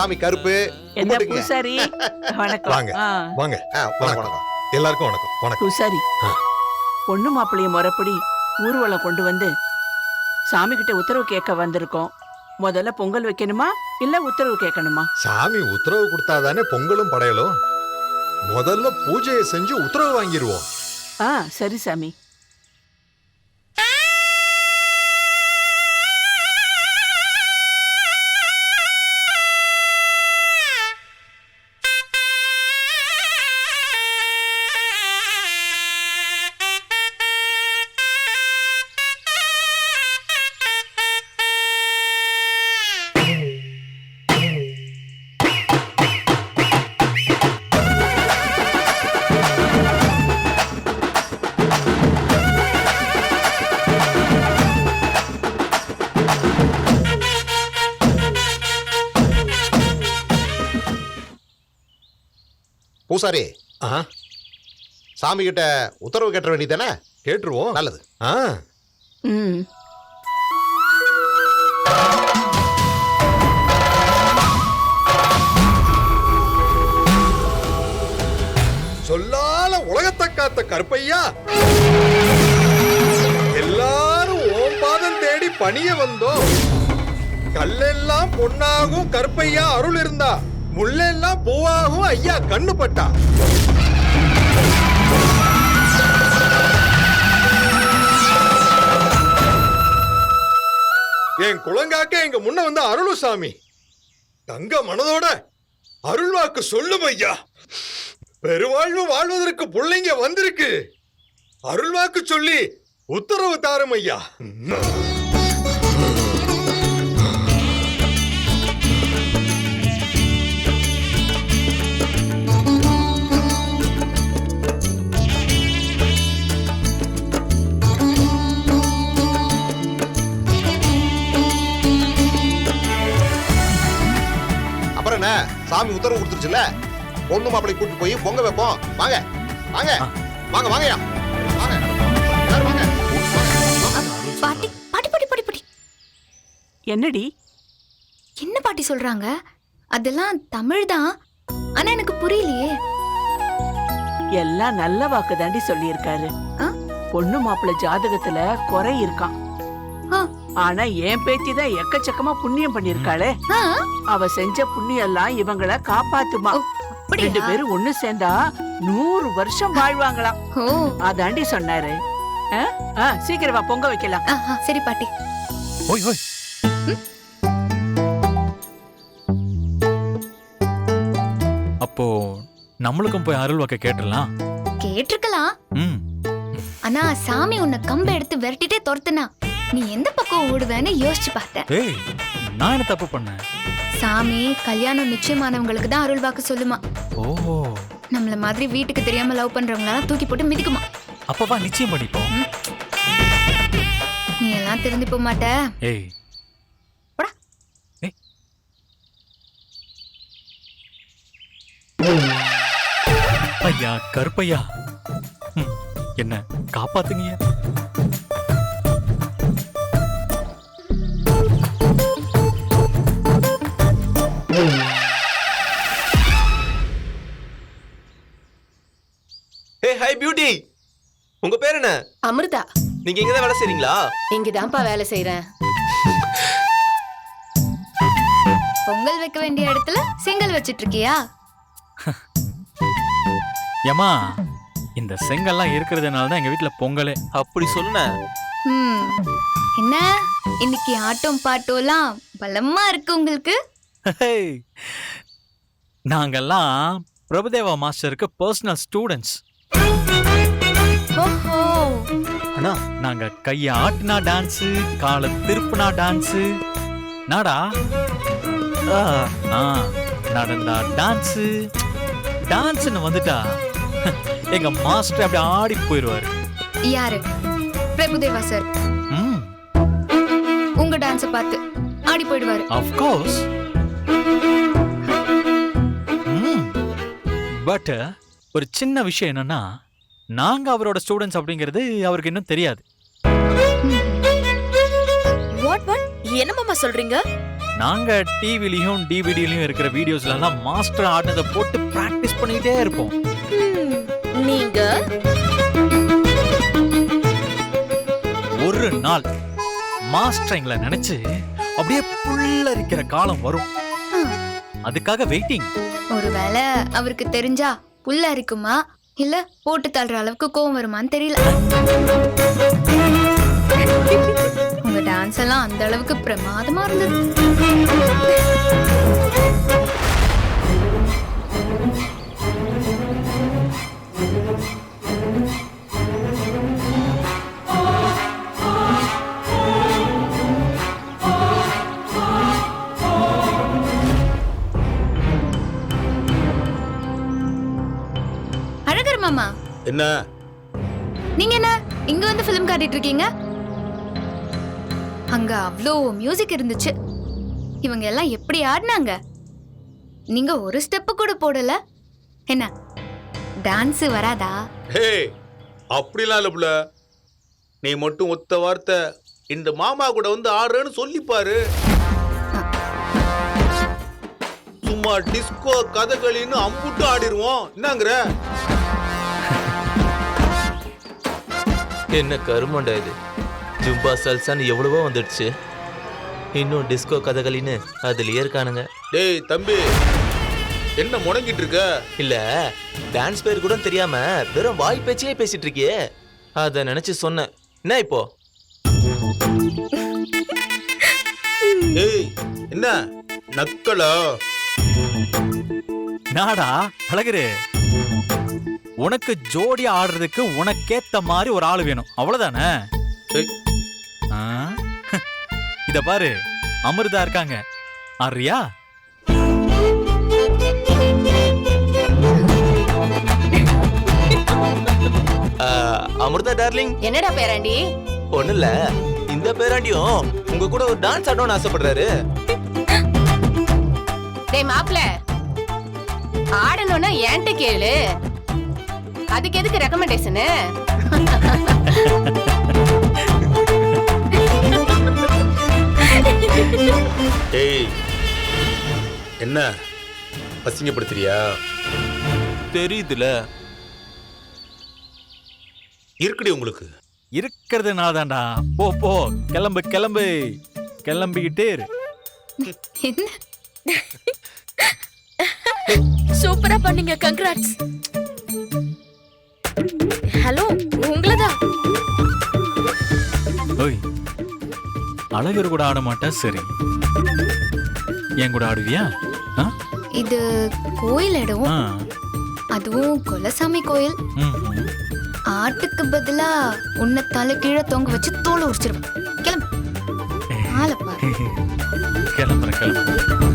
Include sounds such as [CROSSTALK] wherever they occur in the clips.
சாமி கருப்பு என்ன. பூசாரி? வணக்கம். வாங்க. வாங்க. வணக்கம் வணக்கம். எல்லாருக்கும் வணக்கம். வணக்கம். பூசாரி. பொண்ணு மாப்பிள்ளைய முறைப்படி ஊர்வலம் கொண்டு வந்து சாமி கிட்ட உத்தரவு கேட்க வந்திருக்கோம். முதல்ல பொங்கல் வைக்கணுமா? இல்ல உத்தரவு கேட்கணுமா? சாமி உத்தரவு கொடுத்தாதானே பொங்கலும் படையலும்? முதல்ல பூஜையை செஞ்சு உத்தரவு வாங்கிடுவோம் ஆ சரி சாமி. பூசாரி. ஆ சாமி கிட்ட உத்தரவு கேட்ட வேண்டியதானே கேட்டுருவோம். நல்லது. ஆ. ம். சொல்லால உலகத்தை காத்த கருப்பையா? எல்லாரும் ஓம் பாதம் தேடி பணிய வந்தோம். கல்லெல்லாம் பொன்னாகும் கருப்பையா அருள் இருந்தா. முள்ளெல்லாம் பூவாகும் ஐயா கண்ணு பட்டா. என் குளங்காக்க எங்க முன்ன வந்த அருளுசாமி. தங்க மனதோட அருள் வாக்கு சொல்லும் ஐயா. பெருவாழ்வு வாழ்வதற்கு பிள்ளைங்க வந்திருக்கு. அருள் வாக்கு சொல்லி உத்தரவு தாரும் ஐயா. சாமி உத்தரவு கொடுத்துருச்சுல பொண்ணு மாப்பிள்ளை கூட்டிட்டு போய் பொங்க வைப்போம். வாங்க. வாங்க. வாங்க வாங்கயா வாங்க. பாட்டி பாட்டி பாட்டி பாட்டி பாட்டி. என்னடி? என்ன பாட்டி சொல்றாங்க? அதெல்லாம் தமிழ் தான் ஆனா எனக்கு புரியலையே. எல்லாம் நல்ல வாக்கு தாண்டி சொல்லியிருக்காரு? பொண்ணு மாப்பிள்ளை ஜாதகத்துல குறை இருக்கான் ஆ. ஆனா என் பேத்தி தான் எக்கச்சக்கமா புண்ணியம் பண்ணிருக்காளே. அவ செஞ்ச புண்ணியம் எல்லாம் இவங்கள காப்பாத்துமா? ரெண்டு பேரும் ஒண்ணு சேர்ந்தா நூறு வருஷம் வாழ்வாங்களாம். ஓ. அதாண்டி சொன்னாரு. சீக்கிரம் வா பொங்க வைக்கலாம். சரி பாட்டி. ஓய் ஓய். அப்போ நம்மளுக்கும் போய் அருள் வாக்க கேட்டுடலாம்? கேட்டிருக்கலாம். ஆனா சாமி உன்னை கம்ப எடுத்து விரட்டிட்டே துரத்துனா. நீ எந்த பக்கம் ஓடுவேன்னு யோசிச்சு பார்த்தேன். ஏய் நான் என்ன தப்பு பண்ணேன்? சாமி கல்யாணம் நிச்சயமானவங்களுக்கு தான் அருள் வாக்கு சொல்லுமா. ஓ நம்மள மாதிரி வீட்டுக்கு தெரியாம லவ் பண்றவங்களெல்லாம் தூக்கி போட்டு மிதிக்குமா. அப்பவா நிச்சயம் பண்ணிப்போம். நீ எல்லாம் திருந்தி போக மாட்ட. ஏய். போடா. ஏய். ஐயா கருப்பையா. ம், என்ன காப்பாத்துங்கய்யா. ஏய் ஹாய் பியூட்டி உங்க பேர் என்ன? அமிர்தா. நீங்க இங்க தான் வேலை செய்றீங்களா? இங்கதான்ப்பா வேலை செய்யறேன் பொங்கல் வைக்க வேண்டிய இடத்துல செங்கல் வச்சிட்டு இருக்கியா? ஏமா இந்த செங்கல்லாம் இருக்கிறதுனால தான் எங்க வீட்ல பொங்கலே. அப்படி சொன்ன ம் என்ன? இன்னைக்கு ஆட்டம் பாட்டோலாம் பலமா இருக்கு உங்களுக்கு. நாங்கெல்லாம் பிரபுதேவா மாஸ்டருக்கு பர்சனல் ஸ்டூடெண்ட்ஸ் அண்ணா. நாங்க கைய ஆட்டினா டான்ஸ் காலை திருப்புனா டான்ஸ் நாடா? ஆ நடந்தா டான்ஸ் டான்ஸ்னு வந்துட்டா எங்க மாஸ்டர் அப்படி ஆடி போயிடுவாரு யாரு? பிரபுதேவா சார் ம். உங்க டான்ஸ பார்த்து ஆடி போயிடுவாரு. ஆஃப் கோர்ஸ் பட் ஒரு சின்ன விஷயம் என்னன்னா நாங்க அவரோட ஸ்டூடெண்ட்ஸ் அப்படிங்கிறது அவருக்கு இன்னும் தெரியாது. வாட் வாட் என்ன மாமா சொல்றீங்க? நாங்க டிவிலையும் டிவிடிலையும் இருக்கிற வீடியோஸ்ல எல்லாம் மாஸ்டர் ஆடினதை போட்டு பிராக்டிஸ் பண்ணிக்கிட்டே இருப்போம். நீங்க? ஒரு நாள் மாஸ்டர் எங்களை நினைச்சு அப்படியே புல்லரிக்கிற காலம் வரும். அதுக்காக வெயிட்டிங் ஒருவேளை அவருக்கு தெரிஞ்சா புள்ள இருக்குமா இல்ல போட்டு தள்ளுற அளவுக்கு கோவம் வருமான்னு தெரியல. உங்க டான்ஸ் எல்லாம் அந்த அளவுக்கு பிரமாதமா இருந்தது. என்ன? நீங்க என்ன? இங்க வந்து ஃபிலிம் காட்டிட்டு இருக்கீங்க? அங்க அவ்வளோ மியூசிக் இருந்துச்சு. இவங்க எல்லாம் எப்படி ஆடினாங்க? நீங்க ஒரு ஸ்டெப் கூட போடல. என்ன? டான்ஸ் வராதா? ஹே அப்படிலாம் இல்ல புள்ள. நீ மட்டும் ஒத்த வார்த்தை இந்த மாமா கூட வந்து ஆடுறேன்னு சொல்லிப்பாரு சும்மா டிஸ்கோ கதகளின்னு அம்புட்டு ஆடிடுவோம் என்னங்கிற? என்ன கருமண்டா இது? ஜும்பா சல்சான்னு எவ்வளவோ வந்துடுச்சு. இன்னும் டிஸ்கோ கதகளின்னு அதுலயே இருக்கானுங்க. டேய் தம்பி என்ன முடங்கிட்டு இருக்க? இல்ல டான்ஸ் பேர் கூட தெரியாம வெறும் வாய் பேச்சே பேசிட்டு இருக்கியே. அத நினைச்சு சொன்னேன். என்ன இப்போ? டேய் என்ன? நக்கலா? நாடா அழகரு. உனக்கு ஜோடி ஆடுறதுக்கு உனக்கேத்த மாதிரி ஒரு ஆள் வேணும். அவ்வளவுதானே? [LAUGHS] இத பாரு. அமிர்தா இருக்காங்க. ஆஹ், அமிர்தா டார்லிங். என்னடா பேராண்டி? ஒண்ணு இல்ல இந்த பேராண்டியும் உங்க கூட ஒரு டான்ஸ் ஆடணும்னு ஆசைப்படுறாரு. டேய் மாப்ள ஆடணும்னா என்கிட்ட கேளு. அதுக்கு எதுக்கு ரெக்கமெண்டேஷனு டேய் என்ன? அசிங்கப்படுத்துறியா தெரியுதுல. இருக்குடி உங்களுக்கு. இருக்கிறதுனால தான்டா போ போ கிளம்பு கிளம்பு. கிளம்பிக்கிட்டே இரு. என்ன? சூப்பரா பண்ணீங்க கங்க்ராட்ஸ் ஹலோ உங்களதான் ஓய் அழகர் கூட ஆட மாட்டா சரி. என் கூட ஆடுவியா? இது கோயில் இடம். ஆ. அதுவும் குலசாமி கோயில். ம், ம். ஆட்டுக்கு பதிலா உன்னை தலை கீழே தொங்க வச்சு தோலை உரிச்சிருவேன். கிளம்பு. ஆளை பாரு. [LAUGHS] கிளம்புறேன் கிளம்புறேன்.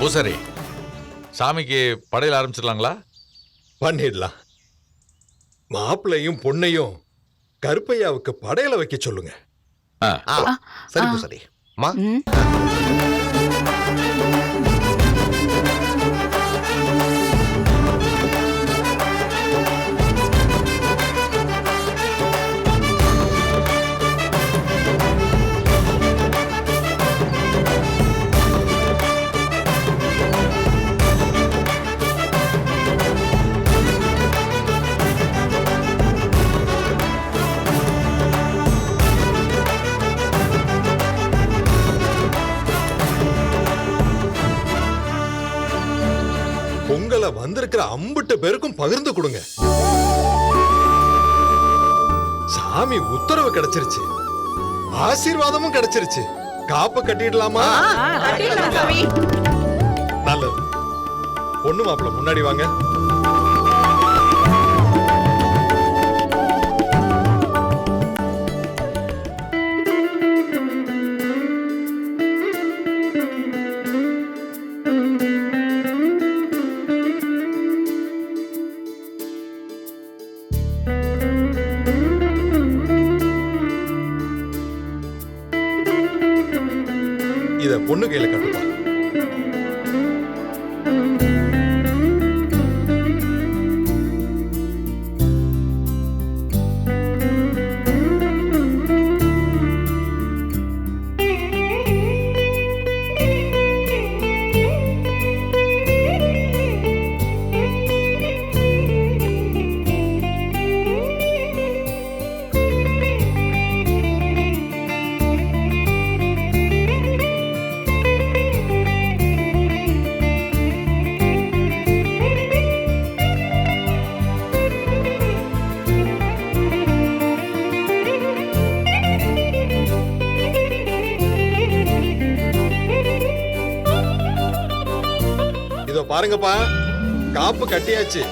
பூசாரி சாமிக்கு படையல் ஆரம்பிச்சிடலாங்களா? பண்ணிடலாம். மாப்பிள்ளையும் பொண்ணையும் கருப்பையாவுக்கு படையல வைக்க சொல்லுங்க. சரி பூசாரி. மா. அம்புட்டு பேருக்கும் பகிர்ந்து கொடுங்க. சாமி உத்தரவு கிடைச்சிருச்சு. ஆசீர்வாதமும் கிடைச்சிருச்சு. காப்பு கட்டிடலாமா? நல்லது. பொண்ணு மாப்பிள்ள முன்னாடி வாங்க. பாருங்கப்பா காப்பு கட்டியாச்சு.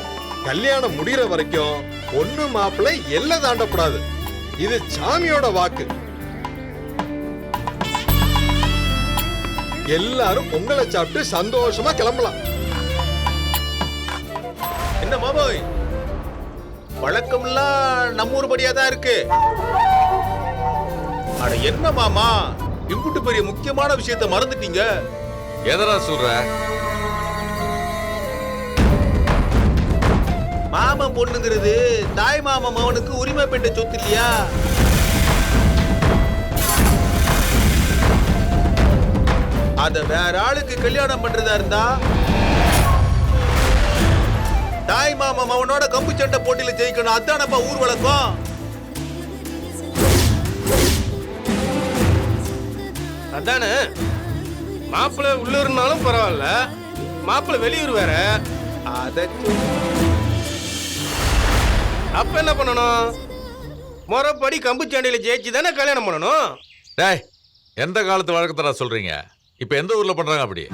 கல்யாணம் முடியற வரைக்கும் பொண்ணு மாப்பிள்ளை எல்லை தாண்டக்கூடாது. இது சாமியோட வாக்கு. எல்லாரும் பொங்கலை சாப்பிட்டு சந்தோஷமா கிளம்பலாம். என்ன மாமோய்? வழக்கம்லாம் நம்ம ஊர் படியா தான் இருக்கு. அட என்ன மாமா? இம்புட்டு பெரிய முக்கியமான விஷயத்த மறந்துட்டீங்க. எதரா சொல்ற? மாமன் பொண்ணுங்கிறது. தாய் மாமன் மகனுக்கு உரிமை பெற்ற சொத்து இல்லையா? அத வேற ஆளுக்கு கல்யாணம் பண்றதா இருந்தா? தாய் மாமா மவனோட கம்பு சண்டை போட்டியில ஜெயிக்கணும். அதானப்பா ஊர் வழக்கம்? அதானே? மாப்பிள்ளை உள்ளூர்னாலும் பரவாயில்ல. மாப்பிள்ளை வெளியூர் வேற. அத அப்ப என்ன பண்ணணும்? முறைப்படி கம்பு சண்டையில ஜெயிச்சு தானே கல்யாணம் பண்ணணும்? டேய் எந்த காலத்து வழக்கத்தடா சொல்றீங்க? இப்ப எந்த ஊர்ல பண்றாங்க அப்படி?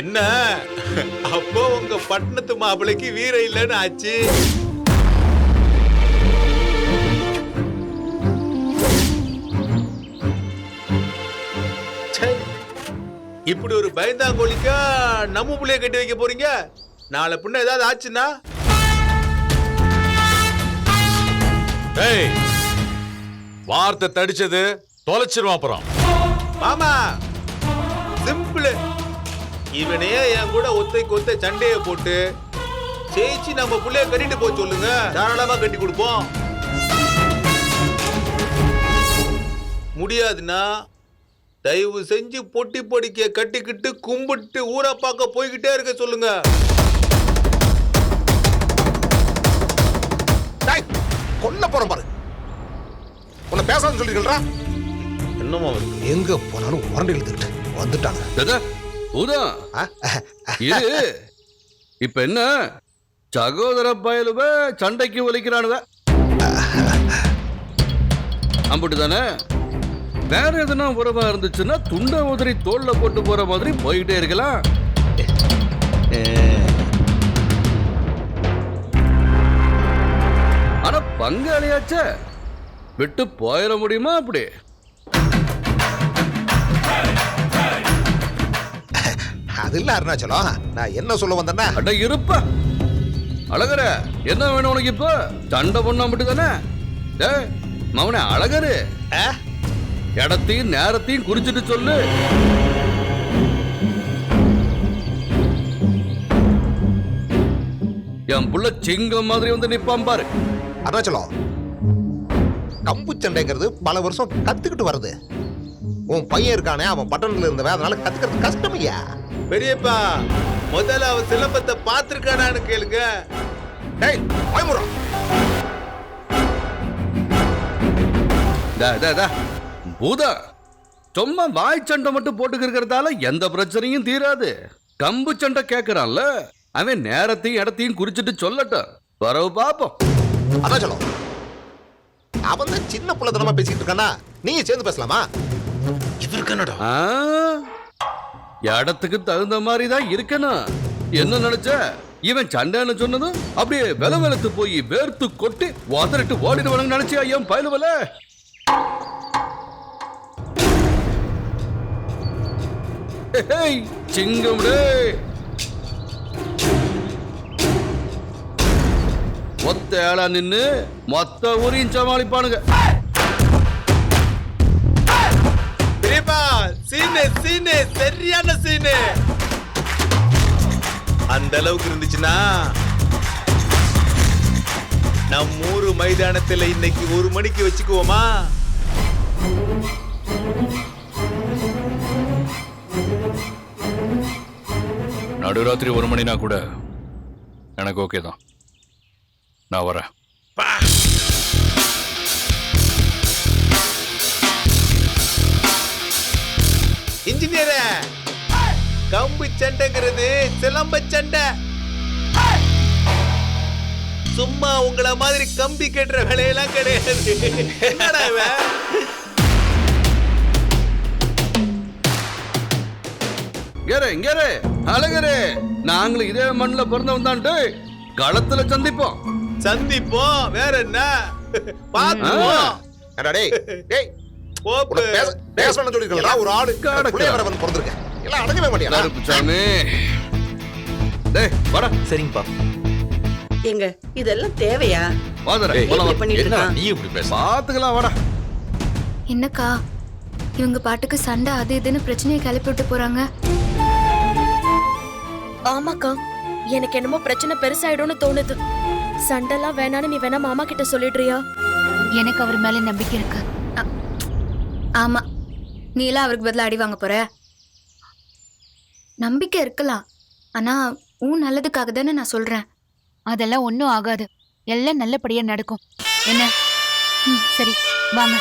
என்ன? அப்போ உங்க பட்டணத்து மாப்பிளைக்கு வீர இல்லைன்னு ஆச்சு. இப்படி ஒரு பயந்தாங்கோலிக்கா நம்ம புள்ளைய கட்டி வைக்க போறீங்க? நாளை பின்ன ஏதாவது ஆச்சுன்னா? டேய் வார்த்தை தடிச்சது தொலைச்சிருவான் அப்புறம். மாமா சிம்பிள் இவனே என் கூட ஒத்தை சண்டைய போட்டு ஜெயிச்சு நம்ம புள்ளைய கட்டிட்டு போக சொல்லுங்க. தாராளமா கட்டி கொடுப்போம். முடியாதுன்னா தயவு செஞ்சு பொட்டி பொடிக்க கட்டிக்கிட்டு கும்பிட்டு ஊரை பார்க்க போய்கிட்டே இருக்க சொல்லுங்க. கொல்ல போறேன் பாரு. உன்னை பேசான்னு சொல்லிருக்கா என்னமா இருக்கு எங்க போனாலும் உரண்டு இழுத்துக்கிட்டு வந்துட்டாங்க. ஆ? இது இப்ப என்ன? சகோதர பயலுவ சண்டைக்கு ஒலிக்கிறானுவ அம்புட்டு தானே? வேற எதுனா உறவா இருந்துச்சுன்னா துண்ட உதறி தோல்ல போட்டு போற மாதிரி போய்கிட்டே இருக்கலாம் ஆனா பங்காளியாச்சே? விட்டு போயிட முடியுமா அப்படி? அது இல்ல அருணாச்சலம். நான் என்ன சொல்ல வந்தேன்னா அட இருப்பா. அழகர என்ன வேணும் உனக்கு இப்போ? சண்டை பொண்ணா மட்டும் தானே? மவனே அழகரு. ஆ? இடத்தையும் நேரத்தையும் குறிச்சிட்டு சொல்லு. என் புள்ள சிங்கம் மாதிரி வந்து நிப்பான் பாரு. அருணாச்சலம் கம்பு சண்டைங்கிறது பல வருஷம் கத்துக்கிட்டு வருது. உன் பையன் இருக்கானே அவன் பட்டணத்துல இருந்தவன் அதனால கத்துக்கிறது கஷ்டம் ஐயா. பெரியப்பா முதல்ல அவன் சிலம்பத்தை பார்த்திருக்கானான்னு கேளுங்க. டேய் பயமுறான் பூதா சும்மா வாய் சண்டை மட்டும் போட்டுக்கிறதால எந்த பிரச்சனையும் தீராது. கம்பு சண்டை கேட்கறான்ல அவன் நேரத்தையும் இடத்தையும் குறிச்சிட்டு சொல்லட்டும். வரவு பாப்போம் அருணாச்சலம் அவன் தான் சின்ன புள்ளத்தனமா பேசிக்கிட்டு இருக்கானா நீங்க சேர்ந்து பேசலாமா? இவருக்கு என்னடா இடத்துக்கு தகுந்த மாதிரி தான் இருக்கணும். என்ன நினைச்ச? இவன் சண்டைன்னு சொன்னதும் அப்படியே வெல வெலத்து போய் வேர்த்து கொட்டி உதறிட்டு ஓடிடுவானுங்க நினைச்சியா என் பயலுவல? சிங்கம் டே. மொத்த ஏழா நின்னு மொத்த ஊரையும் சமாளிப்பானுங்க. பெரியப்பா சீனு சீனு சரியான சீனு. அந்த அளவுக்கு இருந்துச்சுன்னா நம்ம ஊரு மைதானத்துல இன்னைக்கு ஒரு மணிக்கு வச்சுக்குவோமா? நடுராத்திரி ஒரு மணினா கூட எனக்கு ஓகே தான். நான் வரேன். இன்ஜினியர கம்பு சண்டைங்கிறது சிலம்ப சண்டை. சும்மா உங்களை மாதிரி கம்பி கட்டுற வேலையெல்லாம் கிடையாது. இங்கேரு இங்கேரு. அழகரு. நாங்களும் இதே மண்ணில் பிறந்தவன் தான்ட்டு களத்துல சந்திப்போம். சந்திப்போம். வேற என்ன? பாத்துவோம் டேய்? டேய். போப்பு. பேச பேசணும்னு சொல்லிருக்கா ஒரு ஆளு கடக்க. புள்ளைய வர வந்து பிறந்திருக்கேன். எல்லாம் அடங்கவே மாட்டியா? கருப்பு சாமி. டேய் வாடா. சரிங்கப்பா. எங்க இதெல்லாம் தேவையா? பண்ணிட்டு என்ன நீ இப்படி பேச பாத்துக்கலாம் வாடா. என்னக்கா? இவங்க பாட்டுக்கு சண்டை அது இதுன்னு பிரச்சனையை கிளப்பி விட்டு போறாங்க. ஆமாக்கா எனக்கு என்னமோ பிரச்சனை பெருசாயிடும்னு தோணுது. சண்டைலாம் வேணான்னு நீ வேணா மாமா கிட்ட சொல்லிடுறியா? எனக்கு அவர் மேல நம்பிக்கை இருக்கு. அ- ஆமா. நீ எல்லாம் அவருக்கு பதிலா அடி வாங்க போற? நம்பிக்கை இருக்கலாம். ஆனா உன் நல்லதுக்காக தானே நான் சொல்றேன். அதெல்லாம் ஒன்றும் ஆகாது. எல்லாம் நல்லபடியா நடக்கும். என்ன? ம், சரி வாங்க.